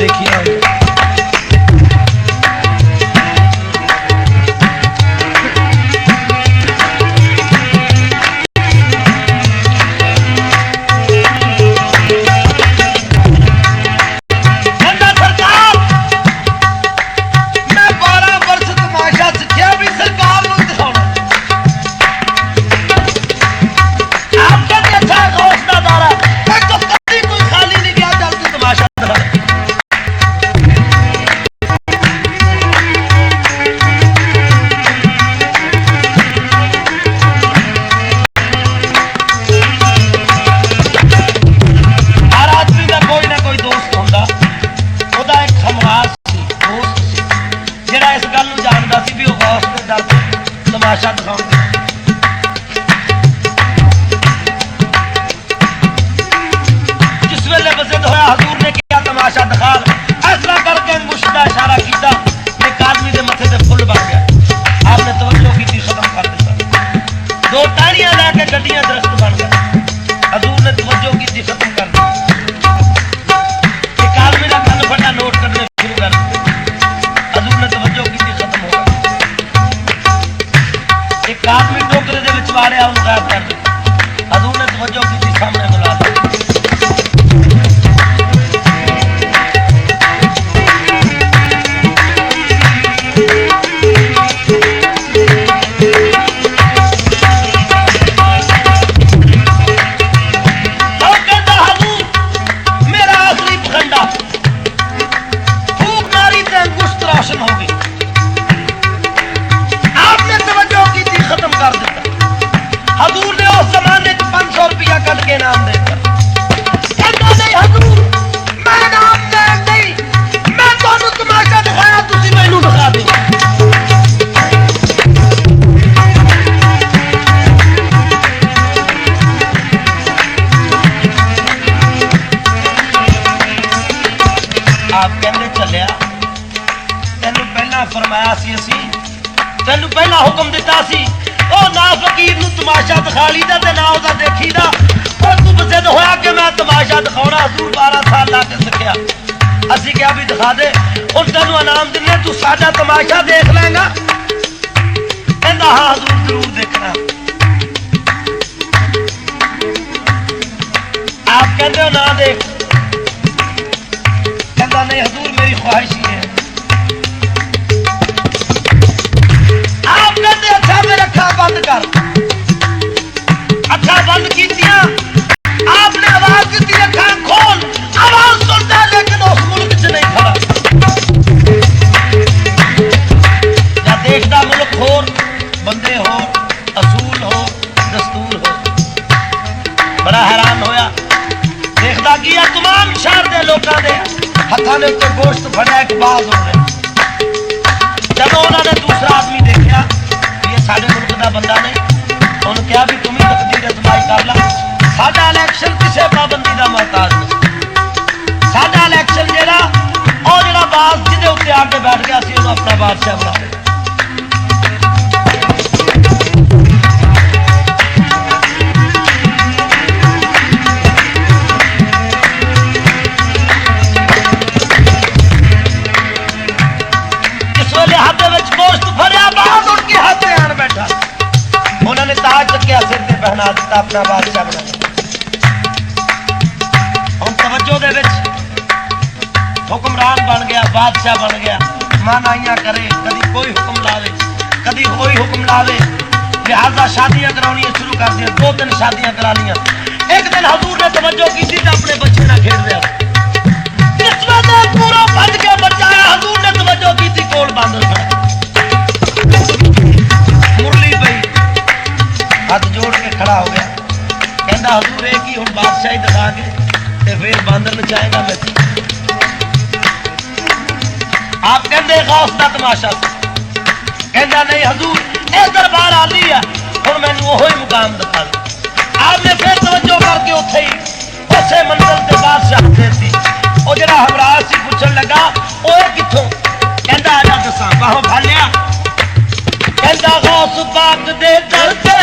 দেখি ਫਰਮਾਇਆ ਸੀ ਅਸੀਂ। ਤੈਨੂੰ ਪਹਿਲਾਂ ਹੁਕਮ ਦਿੱਤਾ ਸੀ, ਉਹ ਨਾ ਫਕੀਰ ਨੂੰ ਤਮਾਸ਼ਾ ਦਿਖਾ ਲਈਦਾ ਤੇ ਨਾ ਉਹਦਾ ਦੇਖੀਦਾ। ਉਹ ਤੂੰ ਬਸਿੱਧ ਹੋਇਆ ਕਿ ਮੈਂ ਤਮਾਸ਼ਾ ਦਿਖਾਉਣਾ ਹਜ਼ੂਰ 12 ਸਾਲ ਲਾ ਕੇ ਸਿੱਖਿਆ। ਅਸੀਂ ਕਿਹਾ ਵੀ ਦਿਖਾ ਦੇ, ਹੁਣ ਤੈਨੂੰ ਇਨਾਮ ਦਿੰਦੇ ਤੂੰ ਸਾਡਾ ਤਮਾਸ਼ਾ ਦੇਖ ਲੈਂਗਾ ਕਹਿੰਦਾ, ਹਾਂ, ਹਜ਼ੂਰ ਜ਼ਰੂਰ ਦੇਖਣਾ। ਆਪ ਕਹਿੰਦੇ ਹੋ, ਨਾ ਦੇਖ। ਕਹਿੰਦਾ, ਨਹੀਂ, ਹਜ਼ੂਰ ਮੇਰੀ ਖੁਆਇਸ਼ ਕਹਿੰਦੇ ਅੱਛਾ ਬੰਦ ਕਰ। ਅੱਖਾਂ ਬੰਦ ਕੀਤੀਆਂ। ਸਾਡਾ ਇਲੈਕਸ਼ਨ ਕਿਸੇ ਪਾਬੰਦੀ ਦਾ ਮਹਤਾਜ ਨਹੀਂ। ਸਾਡਾ ਇਲੈਕਸ਼ਨ ਜਿਹੜਾ, ਉਹ ਜਿਹੜਾ ਬਾਜ਼ ਜਿਹਦੇ ਉੱਤੇ ਆ ਕੇ ਬੈਠ ਗਿਆ ਸੀ, ਉਹਨੂੰ ਆਪਣਾ ਬਾਦਸ਼ਾਹ ਬਣਾ ਲਿਆ। ਇਸ ਵੇਲੇ ਹੱਥ ਹੁਕਮਰਾਨ ਬਣ ਗਿਆ, ਬਾਦਸ਼ਾਹ ਬਣ ਗਿਆ। ਮਾਨਾਈਆਂ ਕਰੇ, ਕਦੀ ਕੋਈ ਹੁਕਮ ਲਾਵੇ, ਕਦੀ ਕੋਈ ਹੁਕਮ ਲਾਵੇ। ਲਿਹਾਜ਼ਾ ਸ਼ਾਦੀਆਂ ਕਰਾਉਣੀਆਂ ਸ਼ੁਰੂ ਕਰ ਦਿਆਂ ਦੋ ਤਿੰਨ ਸ਼ਾਦੀਆਂ ਕਰਾ ਲੀਆਂ ਇੱਕ ਦਿਨ ਹਜ਼ੂਰ ਨੇ ਤਵੱਜੋ ਕੀਤੀ ਤਾਂ ਆਪਣੇ ਬੱਚੇ ਨਾਲ ਖੇਡ ਰਿਹਾ ਕਿਸਮਤ ਨੇ ਪੂਰਾ ਭੱਜ ਕੇ ਬਚਾਇਆ ਹਜ਼ੂਰ ਨੇ ਤਵੱਜੋ ਕੀਤੀ, ਕੋਲ ਬੰਦ ਖੜਾ। ਮੁਰਲੀ ਪਈ, ਹੱਥ ਜੋੜ ਕੇ ਖੜਾ ਹੋ ਗਿਆ। ਕਹਿੰਦਾ, ਹਜ਼ੂਰ, ਇਹ ਕੀ ਹੁਣ ਬਾਦਸ਼ਾਹੀ ਦਿਖਾ ਕੇ ਤੇ ਫਿਰ ਬਾਂਦਰ ਨਚਾਏਗਾ ਮੈਂ ਆਪ ਕਹਿੰਦੇ ਗੌਸ ਦਾ ਤਮਾਸ਼ਾ ਕਹਿੰਦਾ ਨਹੀਂ ਹਜ਼ੂਰ, ਇਹ ਦਰਬਾਰ ਆਲੀ ਆ। ਹੁਣ ਮੈਨੂੰ ਉਹੋ ਹੀ ਮੁਕਾਮ ਦਿਖਾ ਦਿਓ ਆਪ ਨੇ ਫਿਰ ਤਵੱਜੋ ਕਰਕੇ ਉੱਥੇ ਹੀ ਉਸੇ ਮੰਜ਼ਲ ਤੇ ਬਾਦਸ਼ਾਹ ਦੇਤੀ ਉਹ ਜਿਹੜਾ ਹਮਰਾਜ ਸੀ ਪੁੱਛਣ ਲੱਗਾ, ਉਹ ਕਿੱਥੋਂ? ਕਹਿੰਦਾ ਆ ਜਾ ਦੱਸਾਂ ਬਾਹੋਂ ਫਾਲਿਆ। ਕਹਿੰਦਾ ਗੌਸ ਪਾਕ ਦੇ ਦਰ ਤੇ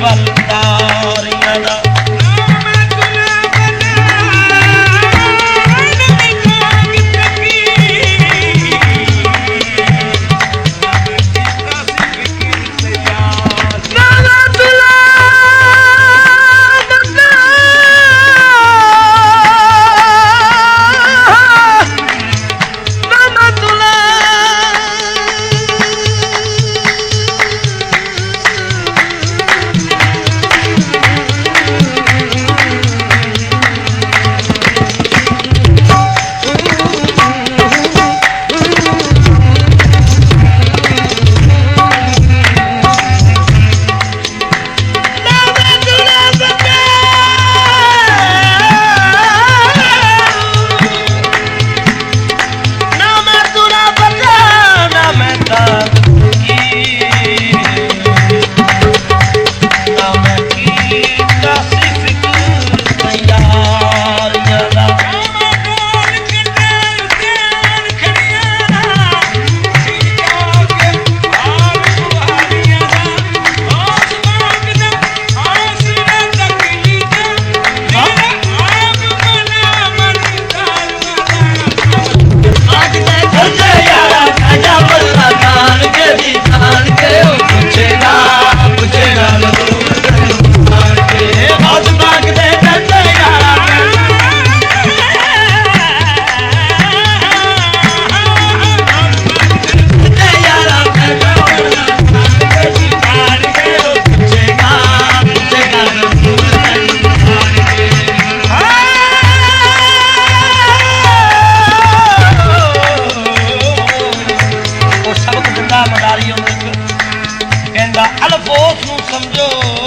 வந்தார் என ਇੱਕ ਕਹਿੰਦਾ ਅਲਫੋਸ ਨੂੰ ਸਮਝੋ